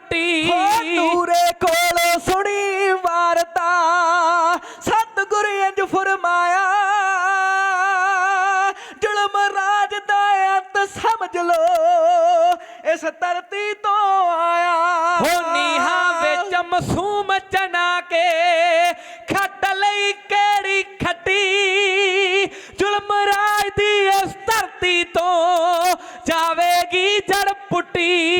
ਹੋ ਨੂਰੇ ਕੋਲੋਂ ਸੁਣੀ ਵਾਰਤਾ। ਸਤਿਗੁਰ ਇੰਜ ਫਰਮਾਇਆ ਜ਼ੁਲਮ ਰਾਜ ਦਾ ਅੰਤ ਸਮਝ ਲੋ ਇਸ ਧਰਤੀ ਤੋਂ ਆਇਆ। ਹੋ ਨੀਹਾਂ ਵਿੱਚ ਮਸੂਮ ਚਨਾ ਕੇ ਖੱਟ ਲਈ ਕਿਹੜੀ ਖੱਟੀ? ਜ਼ੁਲਮ ਰਾਜ ਦੀ ਇਸ ਧਰਤੀ ਤੋਂ ਜਾਵੇਗੀ ਜੜ ਪੁੱਟੀ।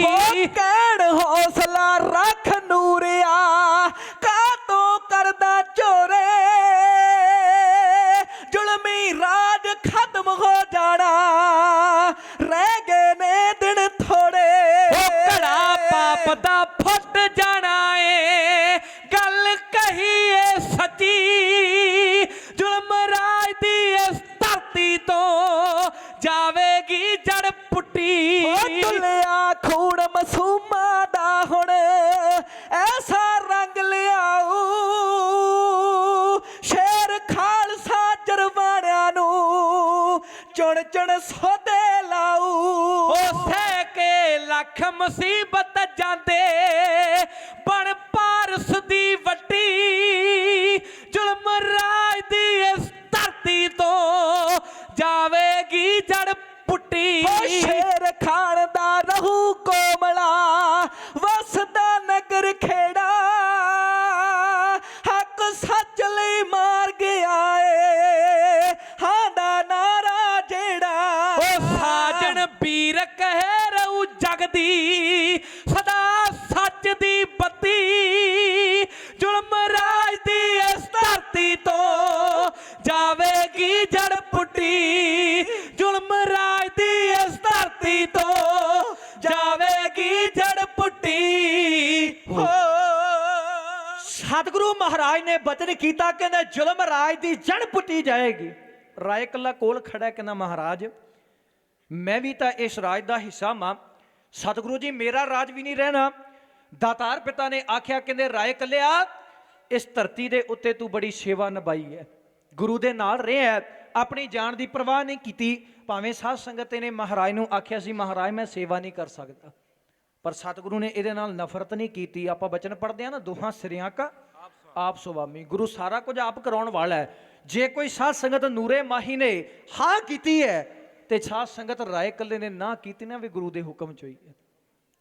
ਚੁਣ ਚੁਣ ਸੋਦੇ ਲਾਊ। ਉਹ ਸਹਿ ਕੇ ਲੱਖ ਮੁਸੀਬਤ ਜਾਂਦੇ। ਕਹਿ ਰਹੂ ਜਗ ਦੀ ਸਦਾ ਸੱਚ ਦੀ ਬੱਤੀ। ਜ਼ੁਲਮ ਰਾਜ ਦੀ ਇਸ ਧਰਤੀ ਤੋਂ ਜਾਵੇਗੀ ਜੜ ਪੁੱਟੀ। ਜ਼ੁਲਮ ਰਾਜ ਦੀ ਇਸ ਧਰਤੀ ਤੋਂ ਜਾਵੇਗੀ ਜੜ ਪੁੱਟੀ। ਹੋ। ਸਤਿਗੁਰੂ ਮਹਾਰਾਜ ਨੇ ਬਚਨ ਕੀਤਾ, ਕਹਿੰਦਾ ਜ਼ੁਲਮ ਰਾਜ ਦੀ ਜੜ ਪੁੱਟੀ ਜਾਏਗੀ। ਰਾਏ ਕੱਲਾ ਕੋਲ ਖੜਾ ਕਹਿੰਦਾ ਮਹਾਰਾਜ ਮੈਂ ਵੀ ਤਾਂ ਇਸ ਰਾਜ ਦਾ ਹਿੱਸਾ ਮਾਂ। ਸਤਿਗੁਰੂ ਜੀ, ਮੇਰਾ ਰਾਜ ਵੀ ਨਹੀਂ ਰਹਿਣਾ। ਦਾਤਾਰ ਪਿਤਾ ਨੇ ਆਖਿਆ, ਕਹਿੰਦੇ, ਰਾਏ ਕੱਲਿਆ, ਇਸ ਧਰਤੀ ਦੇ ਉੱਤੇ ਤੂੰ ਬੜੀ ਸੇਵਾ ਨਿਭਾਈ ਹੈ। ਗੁਰੂ ਦੇ ਨਾਲ ਰਿਹਾ ਆਪਣੀ ਜਾਨ ਦੀ ਪਰਵਾਹ ਨਹੀਂ ਕੀਤੀ। ਭਾਵੇਂ ਸਾਧ ਸੰਗਤ ਨੇ ਮਹਾਰਾਜ ਨੂੰ ਆਖਿਆ ਸੀ, ਮਹਾਰਾਜ, ਮੈਂ ਸੇਵਾ ਨਹੀਂ ਕਰ ਸਕਦਾ। ਪਰ ਸਤਿਗੁਰੂ ਨੇ ਇਹਦੇ ਨਾਲ ਨਫ਼ਰਤ ਨਹੀਂ ਕੀਤੀ। ਆਪਾਂ ਬਚਨ ਪੜਦੇ ਆ ਨਾ, ਦੋਹਾਂ ਸਿਰਿਆਂ ਕਾ ਆਪ ਸੁਆਮੀ। ਗੁਰੂ ਸਾਰਾ ਕੁਝ ਆਪ ਕਰਾਉਣ ਵਾਲਾ ਹੈ। ਜੇ ਕੋਈ ਸਾਧ ਸੰਗਤ ਨੂਰੇ ਮਾਹੀ ਨੇ ਹਾਂ ਕੀਤੀ ਹੈ ਤੇ ਸਾਧ ਸੰਗਤ ਰਾਏ ਕੱਲੇ ਨੇ ਨਾ ਕੀਤੀ, ਨਾ ਵੀ ਗੁਰੂ ਦੇ ਹੁਕਮ ਚ ਹੋਈ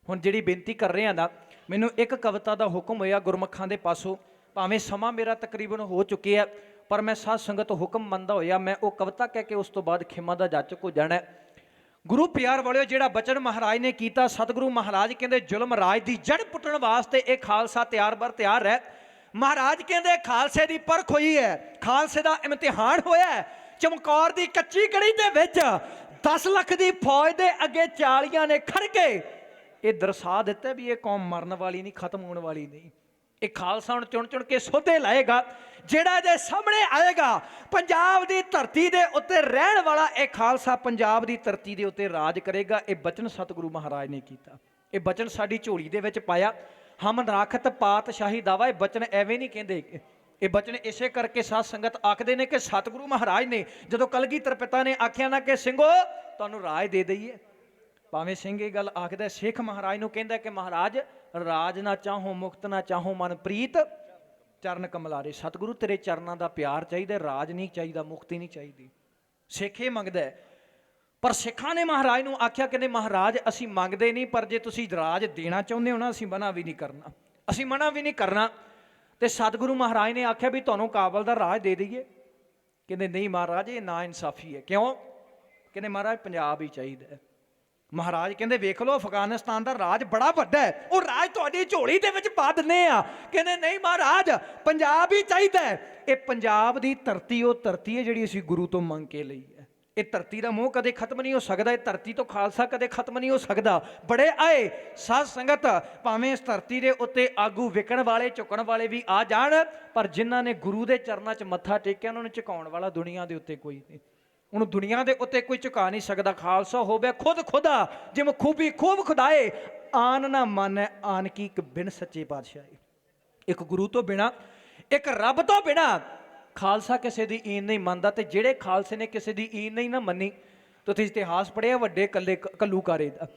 ਹੁਣ ਜਿਹੜੀ ਬੇਨਤੀ ਕਰ ਰਹੇ ਆ ਨਾ, ਮੈਨੂੰ ਇੱਕ ਕਵਿਤਾ ਦਾ ਹੁਕਮ ਹੋਇਆ ਗੁਰਮੱਖਾਂ ਦੇ ਪਾਸੋਂ, ਭਾਵੇਂ ਸਮਾਂ ਮੇਰਾ ਤਕਰੀਬਨ ਹੋ ਚੁੱਕਿਆ ਪਰ ਮੈਂ ਸਾਧ ਸੰਗਤ ਹੁਕਮ ਮੰਨਦਾ ਹੋਇਆ, ਮੈਂ ਉਹ ਕਵਿਤਾ ਕਹਿ ਕੇ ਉਸ ਤੋਂ ਬਾਅਦ ਖਿਮਾ ਦਾ ਜਾਚਕ ਹੋ ਜਾਣਾ ਗੁਰੂ ਪਿਆਰ ਵਾਲਿਓ, ਜਿਹੜਾ ਬਚਨ ਮਹਾਰਾਜ ਨੇ ਕੀਤਾ, ਸਤਿਗੁਰੂ ਮਹਾਰਾਜ ਕਹਿੰਦੇ, ਜ਼ੁਲਮ ਰਾਜ ਦੀ ਜੜ ਪੁੱਟਣ ਵਾਸਤੇ ਇਹ ਖਾਲਸਾ ਤਿਆਰ ਬਰ ਤਿਆਰ ਹੈ। ਮਹਾਰਾਜ ਕਹਿੰਦੇ, ਖਾਲਸੇ ਦੀ ਪਰਖ ਹੋਈ ਹੈ, ਖਾਲਸੇ ਦਾ ਇਮਤਿਹਾਨ ਹੋਇਆ ਹੈ। ਚਮਕੌਰ ਦੀ ਕੱਚੀ ਕੜੀ ਦੇ ਵਿੱਚ 10 ਲੱਖ ਦੀ ਫੌਜ ਦੇ ਅੱਗੇ ਚਾਲੀਆਂ ਨੇ ਖੜ ਕੇ ਇਹ ਦਰਸਾ ਦਿੱਤਾ ਵੀ ਇਹ ਕੌਮ ਮਰਨ ਵਾਲੀ ਨਹੀਂ, ਖਤਮ ਹੋਣ ਵਾਲੀ ਨਹੀਂ। ਇਹ ਖਾਲਸਾ ਹੁਣ ਚੁਣ ਚੁਣ ਕੇ ਸੋਧੇ ਲਾਏਗਾ, ਜਿਹੜਾ ਜੇ ਸਾਹਮਣੇ ਆਏਗਾ, ਪੰਜਾਬ ਦੀ ਧਰਤੀ ਦੇ ਉੱਤੇ ਰਹਿਣ ਵਾਲਾ ਇਹ ਖਾਲਸਾ ਪੰਜਾਬ ਦੀ ਧਰਤੀ ਦੇ ਉੱਤੇ ਰਾਜ ਕਰੇਗਾ। ਇਹ ਬਚਨ ਸਤਿਗੁਰੂ ਮਹਾਰਾਜ ਨੇ ਕੀਤਾ। ਇਹ ਬਚਨ ਸਾਡੀ ਝੋਲੀ ਦੇ ਵਿੱਚ ਪਾਇਆ। ਹਮ ਰਾਖਤ ਪਾਤਸ਼ਾਹੀ ਦਾਵਾ, ਇਹ ਬਚਨ ਐਵੇਂ ਨਹੀਂ ਕਹਿੰਦੇ। ਇਹ ਬਚਨ ਇਸੇ ਕਰਕੇ ਸਾਧ ਸੰਗਤ ਆਖਦੇ ਨੇ ਕਿ ਸਤਿਗੁਰੂ ਮਹਾਰਾਜ ਨੇ ਜਦੋਂ ਕਲਗੀਧਰ ਪਿਤਾ ਨੇ ਆਖਿਆ ਨਾ ਕਿ ਸਿੰਘੋ, ਤੁਹਾਨੂੰ ਰਾਜ ਦੇ ਦਈਏ। ਭਾਵੇਂ ਸਿੰਘ ਇਹ ਗੱਲ ਆਖਦਾ ਸਿੱਖ ਮਹਾਰਾਜ ਨੂੰ ਕਹਿੰਦਾ ਕਿ ਮਹਾਰਾਜ, ਰਾਜ ਨਾ ਚਾਹੋ, ਮੁਕਤ ਨਾ ਚਾਹੋ ਮਨ ਪ੍ਰੀਤ ਚਰਨ ਕਮਲਾਰੇ। ਸਤਿਗੁਰੂ ਤੇਰੇ ਚਰਨਾਂ ਦਾ ਪਿਆਰ ਚਾਹੀਦਾ ਰਾਜ ਨਹੀਂ ਚਾਹੀਦਾ, ਮੁਕਤੀ ਨਹੀਂ ਚਾਹੀਦੀ। ਸਿੱਖ ਇਹ ਮੰਗਦਾ ਪਰ ਸਿੱਖਾਂ ਨੇ ਮਹਾਰਾਜ ਨੂੰ ਆਖਿਆ ਕਹਿੰਦੇ ਮਹਾਰਾਜ, ਅਸੀਂ ਮੰਗਦੇ ਨਹੀਂ, ਪਰ ਜੇ ਤੁਸੀਂ ਰਾਜ ਦੇਣਾ ਚਾਹੁੰਦੇ ਹੋ ਨਾ, ਅਸੀਂ ਮਨਾ ਵੀ ਨਹੀਂ ਕਰਨਾ। ਅਸੀਂ ਮਨਾ ਵੀ ਨਹੀਂ ਕਰਨਾ। ਤੇ ਸਤਿਗੁਰੂ ਮਹਾਰਾਜ ਨੇ ਆਖਿਆ ਵੀ ਤੁਹਾਨੂੰ ਕਾਬਲ ਦਾ ਰਾਜ ਦੇ ਦਈਏ। ਕਹਿੰਦੇ, ਨਹੀਂ ਮਹਾਰਾਜ, ਇਹ ਨਾ ਇਨਸਾਫੀ ਹੈ। ਕਿਉਂ? ਕਹਿੰਦੇ, ਮਹਾਰਾਜ, ਪੰਜਾਬ ਹੀ ਚਾਹੀਦਾ ਮਹਾਰਾਜ ਕਹਿੰਦੇ, ਵੇਖ ਲਓ, ਅਫਗਾਨਿਸਤਾਨ ਦਾ ਰਾਜ ਬੜਾ ਵੱਡਾ ਹੈ। ਉਹ ਰਾਜ ਤੁਹਾਡੀ ਝੋਲੀ ਦੇ ਵਿੱਚ ਪਾ ਦਿੰਨੇ ਆ। ਕਹਿੰਦੇ, ਨਹੀਂ ਮਹਾਰਾਜ, ਪੰਜਾਬ ਹੀ ਚਾਹੀਦਾ ਇਹ ਪੰਜਾਬ ਦੀ ਧਰਤੀ, ਉਹ ਧਰਤੀ ਹੈ ਜਿਹੜੀ ਅਸੀਂ ਗੁਰੂ ਤੋਂ ਮੰਗ ਕੇ ਲਈ ਇਹ ਧਰਤੀ ਦਾ ਮੋਹ ਕਦੇ ਖਤਮ ਨਹੀਂ ਹੋ ਸਕਦਾ, ਇਹ ਧਰਤੀ ਤੋਂ ਖਾਲਸਾ ਕਦੇ ਖਤਮ ਨਹੀਂ ਹੋ ਸਕਦਾ। ਬੜੇ ਆਏ ਸਾਧ ਸੰਗਤ, ਭਾਵੇਂ ਇਸ ਧਰਤੀ ਦੇ ਉੱਤੇ ਆਗੂ ਵਿਕਣ ਵਾਲੇ, ਝੁਕਣ ਵਾਲੇ ਵੀ ਆ ਜਾਣ, ਪਰ ਜਿਨ੍ਹਾਂ ਨੇ ਗੁਰੂ ਦੇ ਚਰਨਾਂ 'ਚ ਮੱਥਾ ਟੇਕਿਆ, ਉਹਨਾਂ ਨੂੰ ਝੁਕਾਉਣ ਵਾਲਾ ਦੁਨੀਆ ਦੇ ਉੱਤੇ ਕੋਈ ਨਹੀਂ। ਉਹਨੂੰ ਦੁਨੀਆ ਦੇ ਉੱਤੇ ਕੋਈ ਝੁਕਾ ਨਹੀਂ ਸਕਦਾ। ਖਾਲਸਾ ਹੋਵੇ, ਖੁਦ ਖੁਦਾ, ਜਿਵੇਂ ਖੂਬੀ ਖੂਬ ਖੁਦਾਏ, ਆਨ ਨਾ ਮੰਨੈ, ਆਨ ਕੀ ਇੱਕ ਬਿਨ ਸੱਚੇ ਪਾਤਸ਼ਾਹ ਇੱਕ ਗੁਰੂ ਤੋਂ ਬਿਨਾ, ਇੱਕ ਰੱਬ ਤੋਂ ਬਿਨਾ ਖਾਲਸਾ ਕਿਸੇ ਦੀ ਈਨ ਨਹੀਂ ਮੰਨਦਾ ਤੇ ਜਿਹੜੇ ਖਾਲਸੇ ਨੇ ਕਿਸੇ ਦੀ ਈਨ ਨਹੀਂ ਨਾ ਮੰਨੀ ਤੁਸੀਂ ਇਤਿਹਾਸ ਪੜ੍ਹਿਆ ਵੱਡੇ ਕੱਲੇ ਕੱਲੂਕਾਰੇ ਦਾ।